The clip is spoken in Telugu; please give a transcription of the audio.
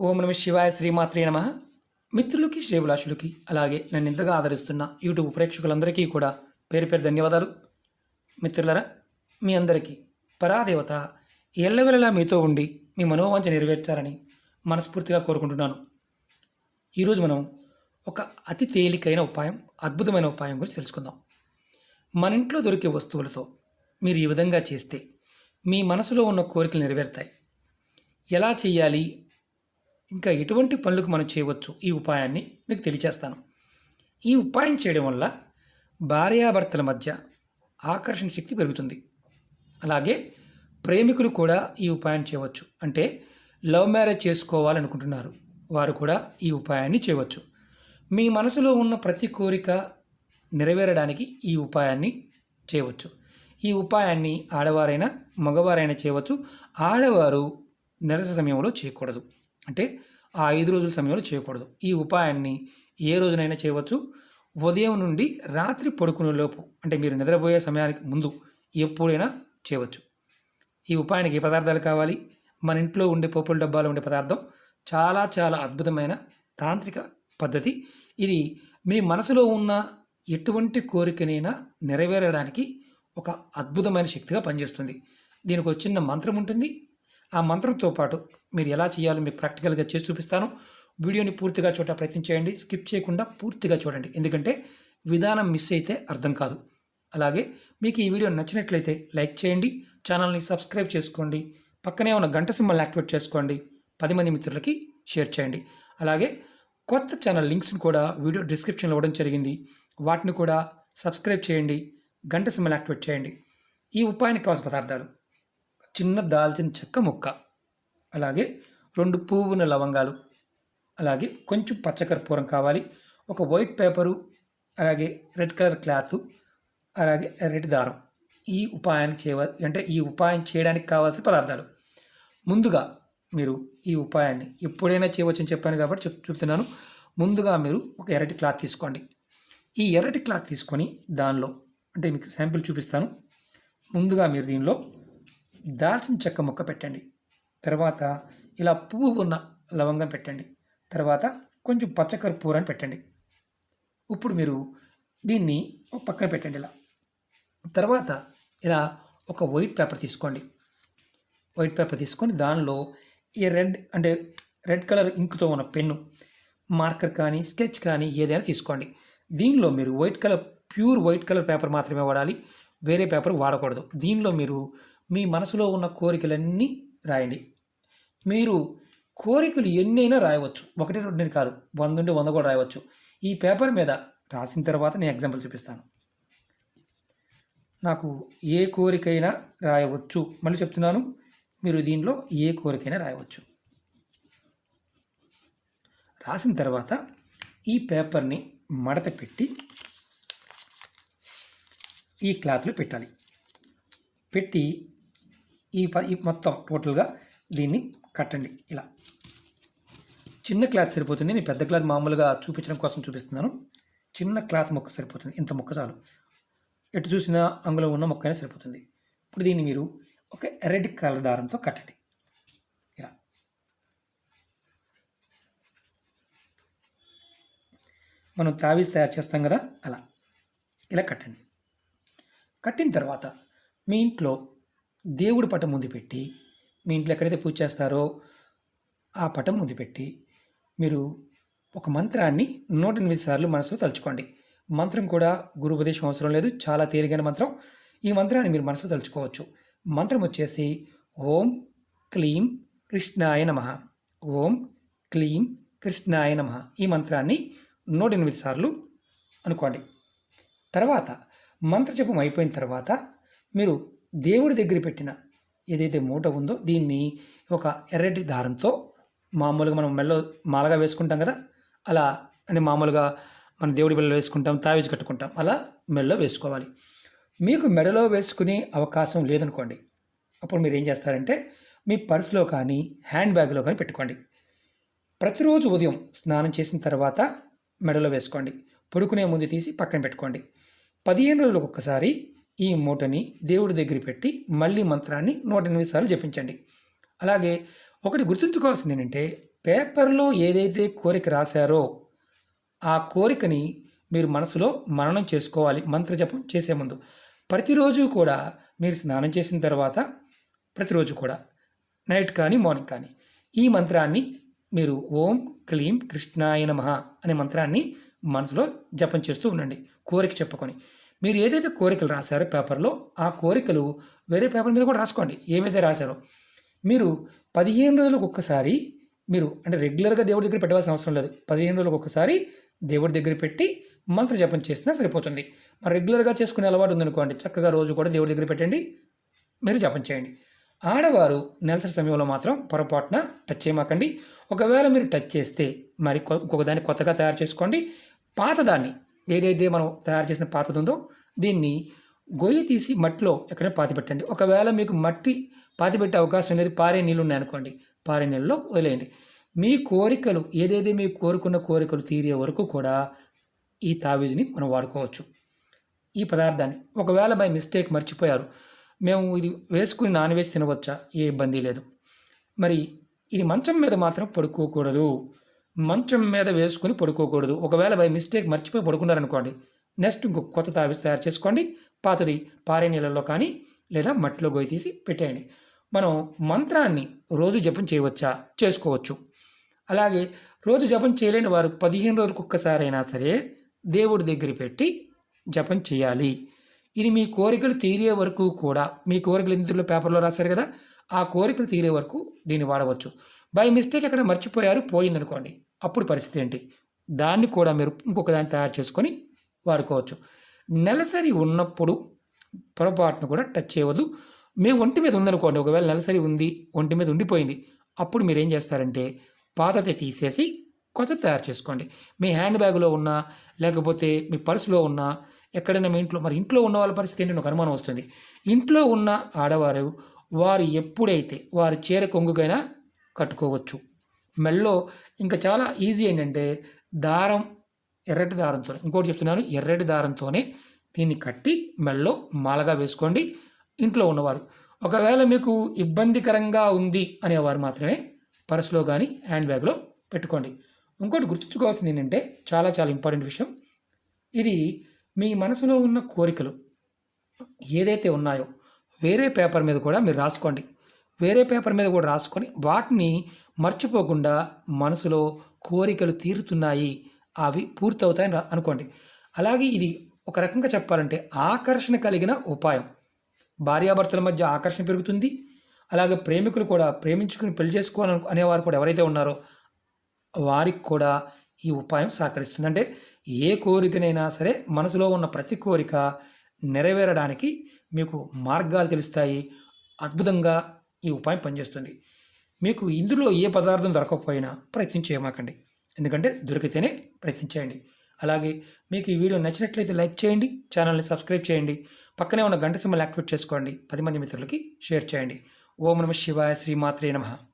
ఓం నమ శివాయ శ్రీమాత్రే నమ. మిత్రులకి శ్రేభిలాషులకి అలాగే నన్ను ఇంతగా ఆదరిస్తున్న యూట్యూబ్ ప్రేక్షకులందరికీ కూడా పేరు పేరు ధన్యవాదాలు. మిత్రులరా మీ అందరికీ పరాదేవత ఎల్లవెల్లలా మీతో ఉండి మీ మనోవాంఛ నెరవేర్చాలని మనస్ఫూర్తిగా కోరుకుంటున్నాను. ఈరోజు మనం ఒక అతి తేలికైన ఉపాయం అద్భుతమైన ఉపాయం గురించి తెలుసుకుందాం. మన ఇంట్లో దొరికే వస్తువులతో మీరు ఈ విధంగా చేస్తే మీ మనసులో ఉన్న కోరికలు నెరవేరుతాయి. ఎలా చేయాలి? ఇంకా ఎటువంటి పనులకు మనం చేయవచ్చు ఈ ఉపాయాన్ని మీకు తెలియచేస్తాను. ఈ ఉపాయం చేయడం వల్ల భార్యాభర్తల మధ్య ఆకర్షణ శక్తి పెరుగుతుంది. అలాగే ప్రేమికులు కూడా ఈ ఉపాయం చేయవచ్చు. అంటే లవ్ మ్యారేజ్ చేసుకోవాలనుకుంటున్నారు. వారు కూడా ఈ ఉపాయాన్ని చేయవచ్చు. మీ మనసులో ఉన్న ప్రతి కోరిక నెరవేరడానికి ఈ ఉపాయాన్ని చేయవచ్చు. ఈ ఉపాయాన్ని ఆడవారైనా మగవారైనా చేయవచ్చు. ఆడవారు నిరస సమయంలో చేయకూడదు. అంటే ఆ ఐదు రోజుల సమయంలో చేయకూడదు. ఈ ఉపాయాన్ని ఏ రోజునైనా చేయవచ్చు. ఉదయం నుండి రాత్రి పడుకునే లోపు అంటే మీరు నిద్రపోయే సమయానికి ముందు ఎప్పుడైనా చేయవచ్చు. ఈ ఉపాయానికి ఏ పదార్థాలు కావాలి? మన ఇంట్లో ఉండే పోపుల డబ్బాలో ఉండే పదార్థం చాలా చాలా అద్భుతమైన తాంత్రిక పద్ధతి. ఇది మీ మనసులో ఉన్న ఎటువంటి కోరికనైనా నెరవేరడానికి ఒక అద్భుతమైన శక్తిగా పనిచేస్తుంది. దీనికి ఒక చిన్న మంత్రం ఉంటుంది. ఆ మంత్రంతో పాటు మీరు ఎలా చేయాలో మీకు ప్రాక్టికల్గా చేసి చూపిస్తాను. వీడియోని పూర్తిగా చూడ ప్రయత్నం చేయండి. స్కిప్ చేయకుండా పూర్తిగా చూడండి. ఎందుకంటే విధానం మిస్ అయితే అర్థం కాదు. అలాగే మీకు ఈ వీడియో నచ్చినట్లయితే లైక్ చేయండి. ఛానల్ని సబ్స్క్రైబ్ చేసుకోండి. పక్కనే ఉన్న గంట సింబల్ని యాక్టివేట్ చేసుకోండి. పది మంది మిత్రులకి షేర్ చేయండి. అలాగే కొత్త ఛానల్ లింక్స్ని కూడా వీడియో డిస్క్రిప్షన్లో ఇవ్వడం జరిగింది. వాటిని కూడా సబ్స్క్రైబ్ చేయండి. గంట సింబల్ యాక్టివేట్ చేయండి. ఈ ఉపాయానికి కావాల్సిన పదార్థాలు. చిన్న దాల్చిన చెక్క ముక్క అలాగే రెండు పువ్వున లవంగాలు అలాగే కొంచెం పచ్చకర్పూరం కావాలి ఒక వైట్ పేపరు అలాగే రెడ్ కలర్ క్లాత్ అలాగే రెడ్ దారం. ఈ ఉపాయానికి చేయ అంటే ఈ ఉపాయం చేయడానికి కావాల్సిన పదార్థాలు. ముందుగా మీరు ఈ ఉపాయాన్ని ఎప్పుడైనా చేయవచ్చని చెప్పాను కాబట్టి చెప్ చెప్తున్నాను. ముందుగా మీరు ఒక ఎర్రటి క్లాత్ తీసుకోండి. ఈ ఎర్రటి క్లాత్ తీసుకొని దానిలో అంటే మీకు శాంపిల్ చూపిస్తాను. ముందుగా మీరు దీనిలో దాల్చిన చెక్క ముక్క పెట్టండి. తర్వాత ఇలా పువ్వు ఉన్న లవంగం పెట్టండి. తర్వాత కొంచెం పచ్చకర్పూరాన్ని పెట్టండి. ఇప్పుడు మీరు దీన్ని ఒక పక్కన పెట్టండి ఇలా. తర్వాత ఇలా ఒక వైట్ పేపర్ తీసుకోండి. వైట్ పేపర్ తీసుకొని దానిలో ఈ రెడ్ అంటే రెడ్ కలర్ ఇంకుతో ఉన్న పెన్ను మార్కర్ కానీ స్కెచ్ కానీ ఏదైనా తీసుకోండి. దీనిలో మీరు white colour pure white colour paper మాత్రమే వాడాలి. వేరే పేపర్ వాడకూడదు. దీనిలో మీరు మీ మనసులో ఉన్న కోరికలన్నీ రాయండి. మీరు కోరికలు ఎన్నైనా రాయవచ్చు. ఒకటి రెండు కాదు వంద నుండి వంద కూడా రాయవచ్చు. ఈ పేపర్ మీద రాసిన తర్వాత నేను ఎగ్జాంపుల్ చూపిస్తాను. నాకు ఏ కోరికైనా రాయవచ్చు. మళ్ళీ చెప్తున్నాను మీరు దీనిలో ఏ కోరికైనా రాయవచ్చు. రాసిన తర్వాత ఈ పేపర్ని మడత పెట్టి ఈ క్లాత్లో పెట్టాలి. పెట్టి ఈ ప ఈ మొత్తం టోటల్గా దీన్ని కట్టండి. ఇలా. చిన్న క్లాత్ సరిపోతుంది. నేను పెద్ద క్లాత్ మామూలుగా చూపించడం కోసం చూపిస్తున్నాను. చిన్న క్లాత్ మొక్క సరిపోతుంది. ఇంత మొక్క చాలు. ఎటు చూసినా అంగులో ఉన్న మొక్క అయినా సరిపోతుంది. ఇప్పుడు దీన్ని మీరు ఒక రెడ్ కలర్ దారంతో కట్టండి. ఇలా. మనం తావీస్ తయారు చేస్తాం కదా? అలా. ఇలా కట్టండి. కట్టిన తర్వాత మీ ఇంట్లో దేవుడి పటం ముందు పెట్టి మీ ఇంట్లో ఎక్కడైతే పూజ చేస్తారో ఆ పటం ముందు పెట్టి మీరు ఒక మంత్రాన్ని నూట ఎనిమిది సార్లు మనసులో తలుచుకోండి. మంత్రం కూడా గురు ఉపదేశం అవసరం లేదు. చాలా తేలికైన మంత్రం. ఈ మంత్రాన్ని మీరు మనసులో తలుచుకోవచ్చు. మంత్రం వచ్చేసి ఓం క్లీం కృష్ణాయ నమ. ఓం క్లీం కృష్ణాయ నమ. ఈ మంత్రాన్ని నూట ఎనిమిది సార్లు అనుకోండి. తర్వాత మంత్రజపం అయిపోయిన తర్వాత మీరు దేవుడి దగ్గర పెట్టిన ఏదైతే మూట ఉందో దీన్ని ఒక ఎర్రటి దారంతో మామూలుగా మనం మెల్లో మాలగా వేసుకుంటాం కదా అలా అంటే మామూలుగా మన దేవుడి మెడలో వేసుకుంటాం తావేజ్ కట్టుకుంటాం అలా మెడలో వేసుకోవాలి. మీకు మెడలో వేసుకునే అవకాశం లేదనుకోండి అప్పుడు మీరు ఏం చేస్తారంటే మీ పర్సులో కానీ హ్యాండ్ బ్యాగ్లో కానీ పెట్టుకోండి. ప్రతిరోజు ఉదయం స్నానం చేసిన తర్వాత మెడలో వేసుకోండి. పడుకునే ముందు తీసి పక్కన పెట్టుకోండి. పదిహేను రోజులకు ఒక్కసారి ఈ మూటని దేవుడి దగ్గర పెట్టి మళ్ళీ మంత్రాన్ని నూట ఎనిమిది సార్లు జపించండి. అలాగే ఒకటి గుర్తుంచుకోవాల్సింది ఏంటంటే పేపర్లో ఏదైతే కోరిక రాశారో ఆ కోరికని మీరు మనసులో మననం చేసుకోవాలి మంత్రజపం చేసే ముందు. ప్రతిరోజు కూడా మీరు స్నానం చేసిన తర్వాత ప్రతిరోజు కూడా నైట్ కానీ మార్నింగ్ కానీ ఈ మంత్రాన్ని మీరు ఓం క్లీం కృష్ణాయ నమ అనే మంత్రాన్ని మనసులో జపం చేస్తూ ఉండండి కోరిక చెప్పుకొని. మీరు ఏదైతే కోరికలు రాశారో పేపర్లో ఆ కోరికలు వేరే పేపర్ మీద కూడా రాసుకోండి. ఏమైతే రాశారో. మీరు పదిహేను రోజులకు ఒక్కసారి మీరు అంటే రెగ్యులర్గా దేవుడి దగ్గర పెట్టవలసిన అవసరం లేదు. పదిహేను రోజులకు ఒక్కసారి దేవుడి దగ్గర పెట్టి మంత్ర జపం చేసినా సరిపోతుంది. మరి రెగ్యులర్గా చేసుకునే అలవాటు ఉందనుకోండి చక్కగా రోజు కూడా దేవుడి దగ్గర పెట్టండి మీరు జపం చేయండి. ఆడవారు నెలసరి సమయంలో మాత్రం పొరపాటున టచ్ చేయమాకండి. ఒకవేళ మీరు టచ్ చేస్తే మరి కొ- ఇంకొక దాన్ని కొత్తగా తయారు చేసుకోండి. పాతదాన్ని ఏదైతే మనం తయారు చేసిన పాతది ఉందో దీన్ని గొయ్యి తీసి మట్టిలో ఎక్కడైనా పాతి పెట్టండి. ఒకవేళ మీకు మట్టి పాతి పెట్టే అవకాశం లేదు పారే నీళ్ళు ఉన్నాయనుకోండి పారే నీళ్ళలో వదిలేయండి. మీ కోరికలు ఏదైతే మీరు కోరుకున్న కోరికలు తీరే వరకు కూడా ఈ తావీజుని మనం వాడుకోవచ్చు. ఈ పదార్థాన్ని ఒకవేళ బై మిస్టేక్ మర్చిపోయారు మేము ఇది వేసుకుని నాన్ వెజ్ తినవచ్చా? ఏ ఇబ్బంది లేదు. మరి ఇది మంచం మీద మాత్రం పడుకోకూడదు. మంచం మీద వేసుకుని పడుకోకూడదు. ఒకవేళ బై మిస్టేక్ మర్చిపోయి పడుకున్నారనుకోండి నెక్స్ట్ ఇంకొక కొత్త తావిస్ తయారు చేసుకోండి. పాతది పారే నీళ్ళల్లో కానీ లేదా మట్టిలో గోయి తీసి పెట్టేయండి. మనం మంత్రాన్ని రోజు జపం చేయవచ్చా? చేసుకోవచ్చు. అలాగే రోజు జపం చేయలేని వారు పదిహేను రోజులకు ఒక్కసారైనా సరే దేవుడి దగ్గర పెట్టి జపం చేయాలి. ఇది మీ కోరికలు తీరే వరకు కూడా మీ కోరికలు ఇందులో పేపర్లో రాశారు కదా ఆ కోరికలు తీరే వరకు దీన్ని వాడవచ్చు. బై మిస్టేక్ ఎక్కడ మర్చిపోయారు పోయిందనుకోండి. అప్పుడు పరిస్థితి ఏంటి? దాన్ని కూడా మీరు ఇంకొక దాన్ని తయారు చేసుకొని వాడుకోవచ్చు. నెలసరి ఉన్నప్పుడు పొరపాటును కూడా టచ్ చేయవద్దు. మీ ఒంటి మీద ఉందనుకోండి ఒకవేళ నెలసరి ఉంది ఒంటి మీద ఉండిపోయింది అప్పుడు మీరు ఏం చేస్తారంటే పాతది తీసేసి కొత్త తయారు చేసుకోండి. మీ హ్యాండ్ బ్యాగ్లో ఉన్నా లేకపోతే మీ పర్సులో ఉన్నా ఎక్కడైనా మీ ఇంట్లో మరి ఇంట్లో ఉన్న వాళ్ళ పరిస్థితి ఏంటి నాకు అనుమానం వస్తుంది. ఇంట్లో ఉన్న ఆడవారు వారు ఎప్పుడైతే వారి చీర కొంగుకైనా కట్టుకోవచ్చు. మెల్లో ఇంకా చాలా ఈజీ ఏంటంటే దారం ఎర్రటి దారంతో ఇంకోటి చెప్తున్నాను ఎర్రటి దారంతోనే దీన్ని కట్టి మెల్లో మాలగా వేసుకోండి ఇంట్లో ఉన్నవారు. ఒకవేళ మీకు ఇబ్బందికరంగా ఉంది అనేవారు మాత్రమే పర్సులో కానీ హ్యాండ్ బ్యాగ్లో పెట్టుకోండి. ఇంకోటి గుర్తుంచుకోవాల్సింది ఏంటంటే చాలా చాలా ఇంపార్టెంట్ విషయం. ఇది మీ మనసులో ఉన్న కోరికలు ఏదైతే ఉన్నాయో వేరే పేపర్ మీద కూడా మీరు రాసుకోండి. వేరే పేపర్ మీద కూడా రాసుకొని వాటిని మర్చిపోకుండా మనసులో కోరికలు తీరుతున్నాయి. అవి పూర్తవుతాయని అనుకోండి. అలాగే ఇది ఒక రకంగా చెప్పాలంటే ఆకర్షణ కలిగిన ఉపాయం. భార్యాభర్తల మధ్య ఆకర్షణ పెరుగుతుంది. అలాగే ప్రేమికులు కూడా ప్రేమించుకుని పెళ్ళి చేసుకోవాలని అనేవారు కూడా ఎవరైతే ఉన్నారో వారికి కూడా ఈ ఉపాయం సహకరిస్తుంది. అంటే ఏ కోరికనైనా సరే మనసులో ఉన్న ప్రతి కోరిక నెరవేరడానికి మీకు మార్గాలు తెలుస్తాయి. అద్భుతంగా ఈ ఉపాయం పనిచేస్తుంది. మీకు ఇందులో ఏ పదార్థం దొరకకపోయినా ప్రయత్నం చేయమాకండి. ఎందుకంటే దొరికితేనే ప్రయత్నించేయండి అలాగే మీకు ఈ వీడియో నచ్చినట్లయితే లైక్ చేయండి ఛానల్ని సబ్స్క్రైబ్ చేయండి పక్కనే ఉన్న గంట సింబల్ యాక్టివేట్ చేసుకోండి. పది మంది మిత్రులకి షేర్ చేయండి. ఓం నమ శివాయ శ్రీమాత్రే నమః.